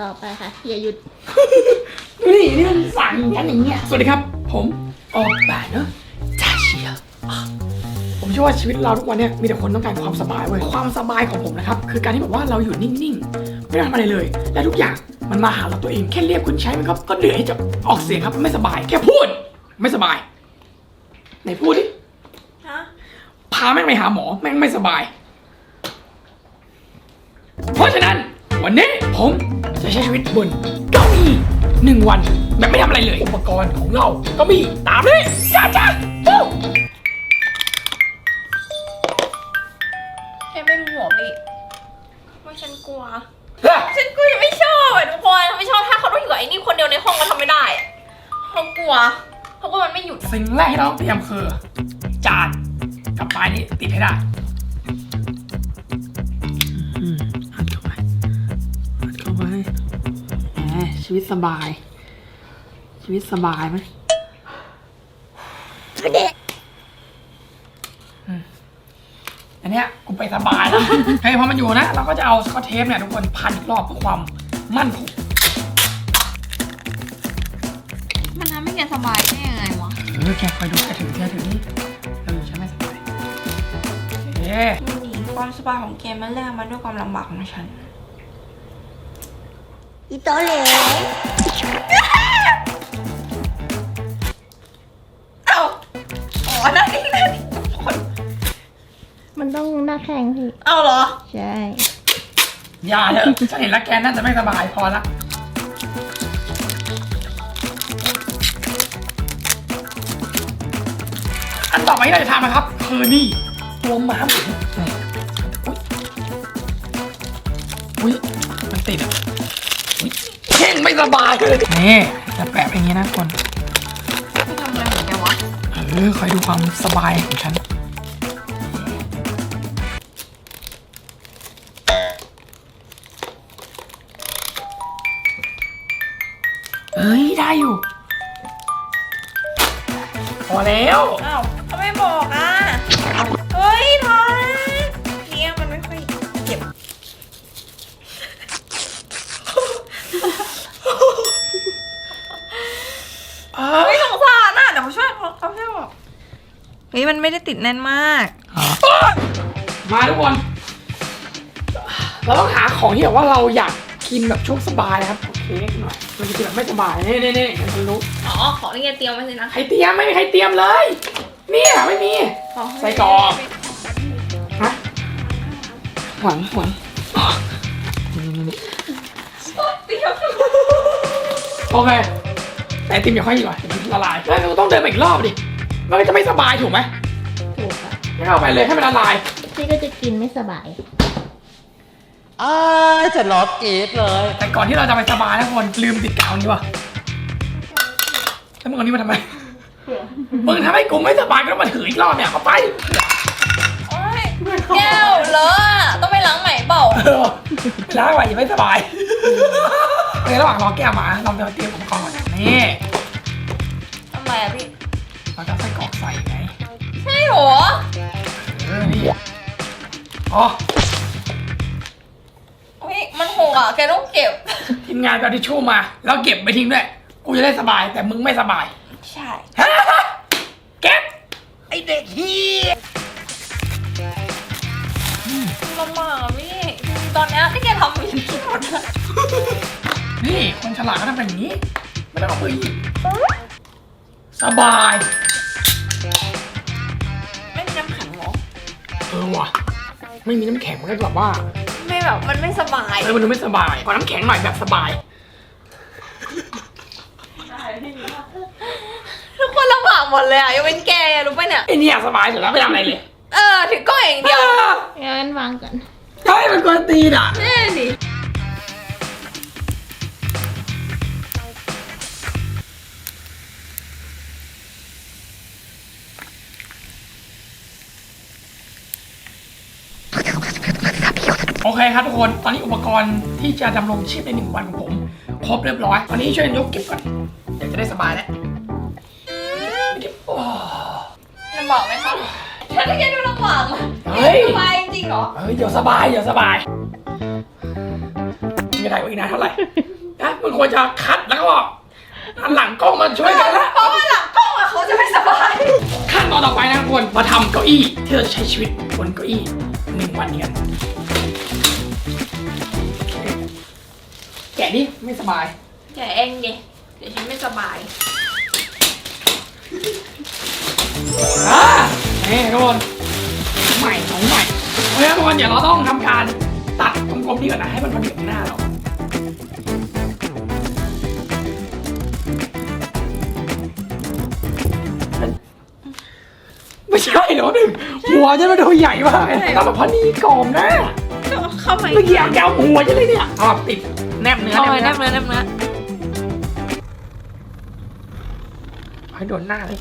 ต่อไปค่ะ อย่าหยุด ดูดินี่มันสั่งกันอย่างเงี้ย สวัสดีครับ ผมออกแบบเนอะจ่าเชียร์อะผมเชื่อว่าชีวิตเราทุกวันเนี้ยมีแต่คนต้องการความสบายเว้ย ความสบายของผมนะครับ คือการที่แบบว่าเราอยู่นิ่งๆ ไม่ต้องทำอะไรเลย และทุกอย่างมันมาหาเราตัวเอง แค่เรียกคุณใช้มันก็ก็เหนื่อยที่จะออกเสียงครับ ไม่สบาย แค่พูด ไม่สบายไหนพูดดิฮะ พาแม่งไปหาหมอแม่งไม่สบาย เพราะฉะนั้นวันนี้ผม จะใช้ชีวิตบนเก้าอี้หนึ่งวันแบบไม่ทำอะไรเลย อุปกรณ์ของเราก็มีตามเลยจ้าจ้าปุ๊บแค่ไม่รู้หัวพี่ว่าฉันกลัวเฮ้ยฉันกลัวยังไม่ชอบอะทุกคนไม่ชอบถ้าเขาต้องอยู่กับไอ้นี่คนเดียวในห้องก็ทำไม่ได้อะเขากลัวเขากลัวมันไม่หยุด สิ่งแรกที่เราต้องเตรียมคือ จานกับปลายนี้ติดให้ได้ ชีวิตสบาย ชีวิตสบายไหมอันเนี้ยกูไปสบายแล้วเฮ้ยพอมันอยู่นะ เราก็จะเอาสกอตเทปเนี่ยทุกคนพันอีกรอบเพื่อความมั่นคงมันทำให้แกสบายได้ยังไงวะเออแกคอยดูแกถือแกถือนี่เราอยู่ฉันไม่สบายเอ๊ะมันหนีความสบายของแกมันแลกมาด้วยความลำบากของฉัน อีโตเหลวเอ้าอ๋อนั่นนี่นั่นนี่คนมันต้องหน้าแข็งพี่ เอ้าเหรอ ใช่ อย่าเถอะฉันเห็นแล้วแกน่าจะไม่สบายพอละอันต่อไปที่เราจะทำนะครับ คือนี่ ตัวม้าหมุนนี่อุ้ยอุ้ยมันติดอะอุ๊ยเข่ งไม่สบายเลยนี่จะแปะอย่างนี้นะคนไม่ทำอะไรของแกวะเออคอยดูความสบายของฉันเอ้ยได้อยู่ พอแล้วอ้าวทำไมบอกอะ เฮ้ยทอ เอ้เฮ้ยยสงสารน่ะเดี๋ยวเขาช่วยเขาเขาช่วยบอกเฮ้ยมันไม่ได้ติดแน่นมาก มาทุกคน เราต้องหาของที่แบบว่าเราอยากกินแบบช่วงสบายนะครับโอเคหน่อยมันจะกินแบบไม่สบายเน่เน่เน่ๆๆฉันรู้อ๋อของนี่แกเตรียมไว้เลยนะใครเตรียมไม่มีใครเตรียมเลย เนี่ยไม่มีใส่กรอกฮะหวังหวังอ๋อนี่ๆเตรียมๆโอเค แต่ไอติมอย่าค่อยดีกว่าเดี๋ยวมันละลายแล้วเราต้องเดินไปอีกรอบดิ มันก็จะไม่สบายถูกไหมถูกค่ะไม่เอาไปเลยให้มันละลาย พี่ก็จะกินไม่สบาย อ้ายจะร้องกรีดเลย แต่ก่อนที่เราจะไปสบายนะคนลืมติดกาวนี้ว่ะแล้วมึงเอานี้มาทำไม มึงทำให้กูไม่สบายก็ต้องมาถืออีกรอบเนี่ยเอาไป โอ๊ยแก้วเลอะอะต้องไปล้างใหม่เปล่าเออล้างไว้อย่าไม่สบายในระหว่างรอแก้วมาเราจะเตรียมอุปกรณ์ก่อน นี่ทำไมอะพี่ เราจะเอาไส้กรอกใส่ไงใช่เหรอเออนี่อ๋อเฮ้ยมันหกอะแกต้องเก็บ ทีมงานไปเอาทิชชู่มา แล้วเก็บไปทิ้งด้วยกูจะได้สบายแต่มึงไม่สบายใช่ ฮะเก็บไอเด็กเฮียลำบากอะพี่ ตอนเนี้ยที่แกทำอยู่คิดหมดเลยนี่คนฉลาดเขาทำแบบนี้ ไม่ต้องเอามือหยิบสบาย ไม่มีน้ำแข็งเหรอ เออว่ะ ไม่มีน้ำแข็งมันก็แบบว่าไม่แบบมันไม่สบาย เออมันดูไม่สบายขอน้ำแข็งหน่อยแบบสบาย ทุกคนลำบากหมดเลยอะยกเว้นแกอะรู้ป่ะเนี่ย ไอเนี่ยสบายสุดแล้วไม่ทำอะไรเลยเออถือก้อยอย่างเดียว งั้นวางก่อน เฮ้ยมันกวนตีนอะ แน่ดิ โอเคครับทุกคน ตอนนี้อุปกรณ์ที่จะดำรงชีพในหนึ่งวันของผม ครบเรียบร้อย ตอนนี้ช่วยยกเก็บก่อนเดี๋ยวจะได้สบายแล้วเก็บโอ้ลำบากไหมคะถ้าแกดูลำบากอะเฮ้ยสบายจริงๆเหรอ เฮ้ย เดี๋ยวสบาย เดี๋ยวสบายไงจะถ่ายไว้อีกนานเท่าไหร่นะมึงควรจะคัดแล้วก็หันหลังกล้องมาช่วยกันละเพราะว่าหลังกล้องอะเขาจะไม่สบาย ขั้นตอนต่อไปนะทุกคน มาทำเก้าอี้ที่เราจะใช้ชีวิตบนเก้าอี้หนึ่งวันนี้กันแะดิไม่สบาย แกเองดิเดี๋ยวฉันไม่สบาย อ่านี่ทุกคนใหม่ของใหม่เพราะฉะนั้นทุกคนเดี๋ยวเราต้องทำการตัดกลมๆนี่ก่อนนะให้มันพอดีกับหน้าเราไม่ใช่เหรอหนึ่งหัวจะมาดูใหญ่มากเลยต้องแบบพอดีกรอบนะเข้าไปเมื่อกี้อยากเอาหัวจะเลยเนี่ยเอาแบบติด แนบเนื้อเข้าไปแนแนบบเนื้อเนื้อแนบเนื้อให้โดนหน้าเลย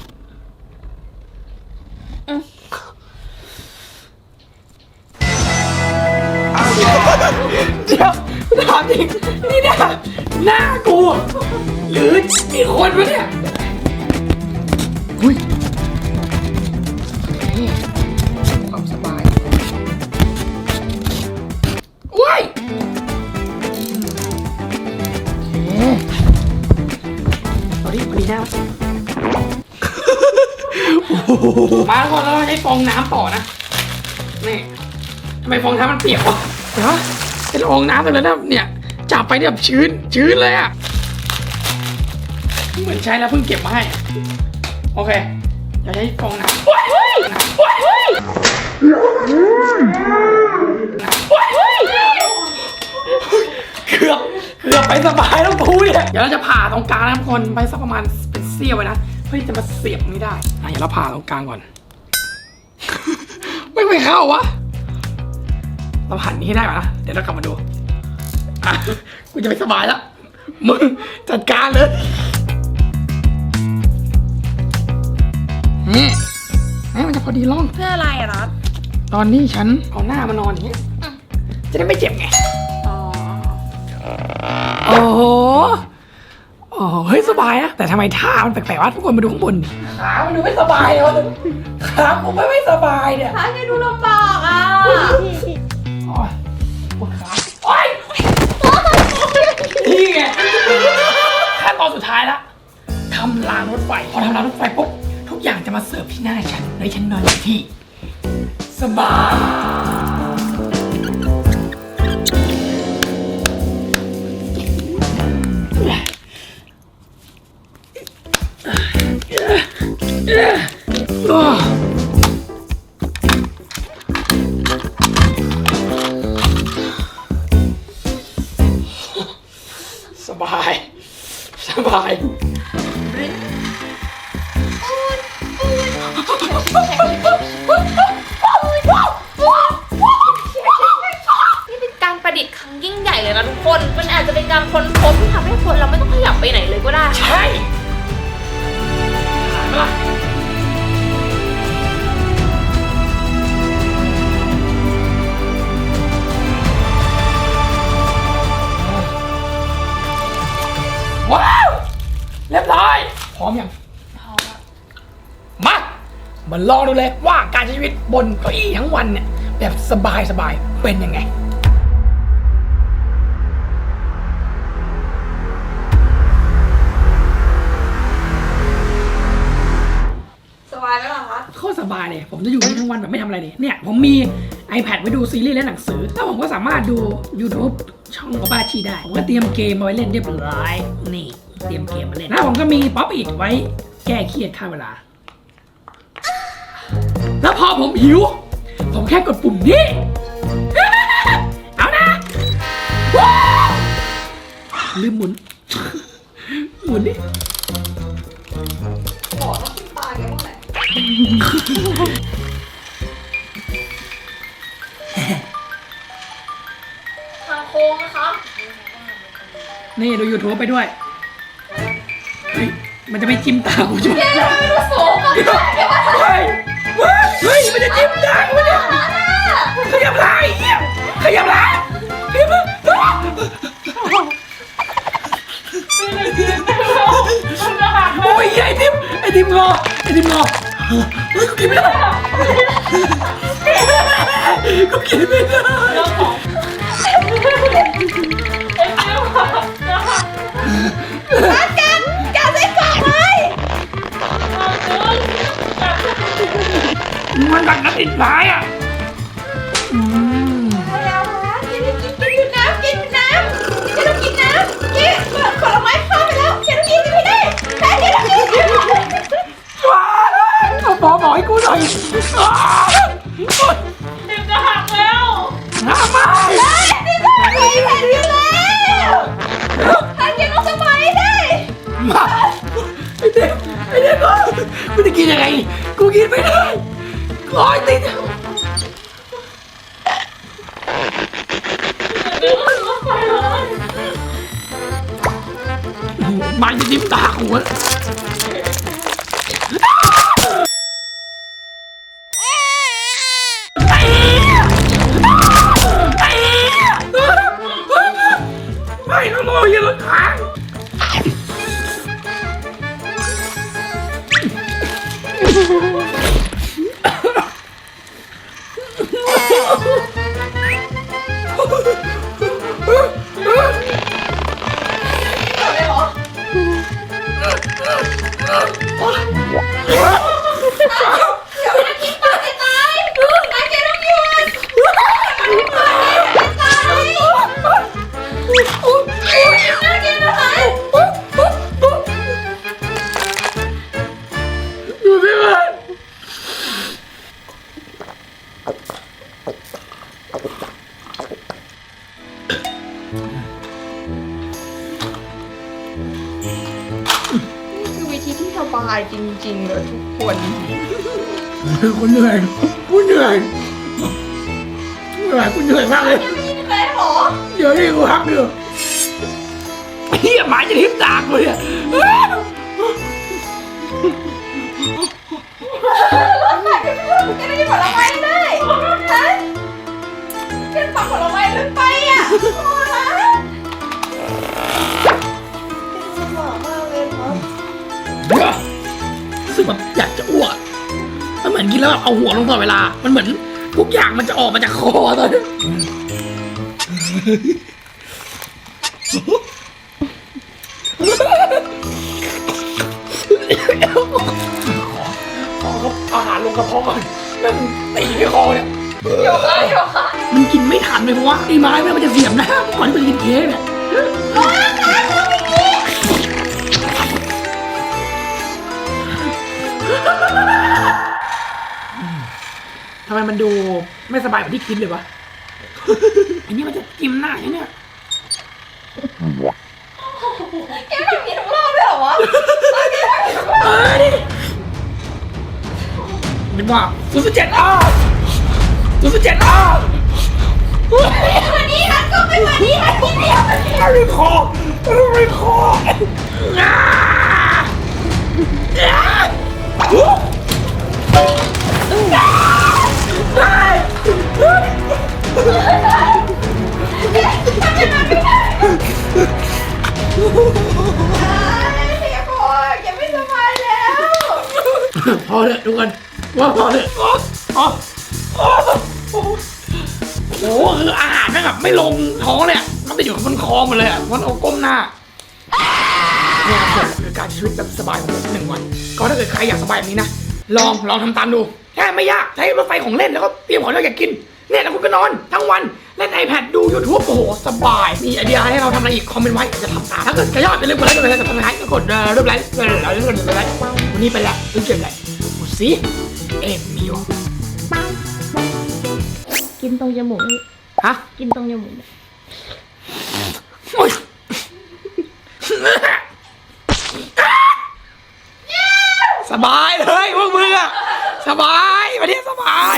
เดี๋ยวถามจริงนี่เนี่ยหน้ากู หรืออีกคนวะเนี่ย มาทุกคนแล้วเราใช้ฟองน้ำต่อนะ นี่ทำไมฟองน้ำมันเปียกวะเดี๋ยวเป็นฟองน้ำไปแล้วนะเนี่ย จับไปเนี่ยแบบชื้น ชื้นเลยอะเหมือนใช้แล้วเพิ่งเก็บมาให้อะโอเคอย่าใช้ฟองน้ำโอ๊ยโอ๊ยโอ๊ยโอ๊ยโอ๊ยโอ๊ยเกือบ เกือบไปสบายแล้วกูเนี่ย เดี๋ยวเราจะผ่าตรงกลางนะทุกคน ไปสักประมาณเป็นเสี้ยวไว้นะ เพื่อที่จะมาเสียบตรงนี้ได้อะเดี๋ยวเราผ่าตรงกลางก่อน ไม่ไม่เข้าวะ เราหันนี้ให้ได้ก่อนนะ เดี๋ยวเรากลับมาดู อะ กูจะไม่สบายแล้ว มึงจัดการเลยนี่ให้มันจะพอดีร่อง เพื่ออะไรอะรัฐตอนนี้ฉันเอาหน้ามานอนอย่างเงี้ยจะได้ไม่เจ็บไง โอ้โหเฮ้ยสบายนะแต่ทำไมท่ามันแปลกๆวะทุกคนมาดูข้างบนดิขามันดูไม่สบายเลยวะขาผมไม่ไม่สบายเนี่ยถ้าแกดูลำบากอะโอ๊ยปวดขาโอ๊ยนี่ไงขั้นตอนสุดท้ายละทำรางรถไฟพอทำรางรถไฟปุ๊บทุกอย่างจะมาเสิร์ฟที่หน้าฉันโดยฉันนอนอยู่ที่สบาย ส มาลองดูเลยว่าการใช้ชีวิตบนเก้าอี้ทั้งวันเนี่ยแบบสบายสบายๆเป็นยังไงสบายไหมล่ะคะโคตรสบายเลย ผมจะอยู่นี่ทั้งวันแบบไม่ทำอะไรเลยเนี่ย ผมมี iPad ไว้ดูซีรีส์และหนังสือ แล้วผมก็สามารถดู YouTube ช่องของบ้าชีได้ ผมก็เตรียมเกมมาไว้เล่นเรียบร้อย นี่ เตรียมเกมมาเล่น แล้วผมก็มีป๊อปอิดไว้แก้เครียดค่าเวลา แล้วพอผมหิว ผมแค่กดปุ่มนี้ เอานะว้าวลืมหมุน หมุนดิทางโค้งนะคะนี่ดู YouTube ไปด้วยเฮ้ยมันจะไม่จิ้มตากูใช่ไหมไม่รู้สูงอะ เฮ้ยเฮ้ยเฮ้ย มันจะจิ้มตากูเนี่ยขยับหลายเหี้ยขยับหลายขยับหลายโอ้ยไอติมไอติมงอไอติมงอเฮ้ยกูกินไม่ได้กูกินไม่ได้ มันกัดกระติดท้ายอะ มันจะจิ้มตากูอะไอ้ไอ้ไม่ต้องมองอยังรถค้าง ริงๆเลยทุกคนกูเหนื่อยกูเหนื่อยเหนื่อยกูเหนื่อยมากเลยแม่หรอเดี๋ยวนี้กูพักเดี๋ยวเฮียหมาจะทิ่มตากเลยอะแกไม่ได้ผลไม้ได้ฮะแกปักผลไม้ลึกไปอะ กแบบอยากจะอ้วกมันเหมือนกินแล้วแบบเอาหัวลงตลอดเวลา มันเหมือนทุกอย่างมันจะออกมาจากคอตอนนี้ขอขออาหารลงกระเพาะก่อนนั่นตีที่คอเนี่ยโยคะโยคะมันกินไม่ทันเลยเพราะว่าไอ้ไม้เนี่ยมันจะเสียบหน้าก่อนที่มันจะกินเค้กเนี่ย ทำไมมันดูไม่สบายกว่าที่คิดเลยวะ อันนี้มันจะกินหน้าไอ้เนี่ย แกทำอย่างนี้ทุกรอบเลยเหรอวะเอ้ยเป็นว่าศูนย์เจ็ดอ้าวศูนย์เจ็ดอ้าววันนี้ฮันก็ไม่วันนี้ฮันกินเดียวอะไรคออะไรคออ่าอ่าอู้อ่า แกบอกแกไม่สบายแล้วพอเลยทุกคนว่าพอเลยอ๋ออ๋ออ๋อโอ้โหคืออาหารแม่งแบบไม่ลงท้องเลยอะมันไปอยู่บนคอหมดเลยอะมันเอาก้มหน้าเนี่ยครับผมคือการใช้ชีวิตแบบสบายของผมหนึ่งวัน ก็ถ้าเกิดใครอยากสบายแบบนี้นะ ลองลองทำตามดูแค่ไม่ยากใช้รถไฟของเล่นแล้วก็เตรียมของเราอยากกิน เนี่ยแล้วคุณก็นอนทั้งวันเล่น iPad ดู YouTube โอ้โห สบาย มีไอเดียให้เราทำอะไรอีก คอมเมนต์ไว้จะทำตามถ้าเกิดจะยอดอย่าลืมกดไลค์กดไลค์กดไลค์กดเอ่อรูปไลค์กดไลค์กดไลค์วันนี้ไปแล้วรู้เกี่ยวอะไรกูสิเอ็มมิโอกินตรงจมูกนี่ฮะกินตรงจมูกเนี่ยโอ๊ยสบายเลยพวกมึงอะสบายวันนี้สบาย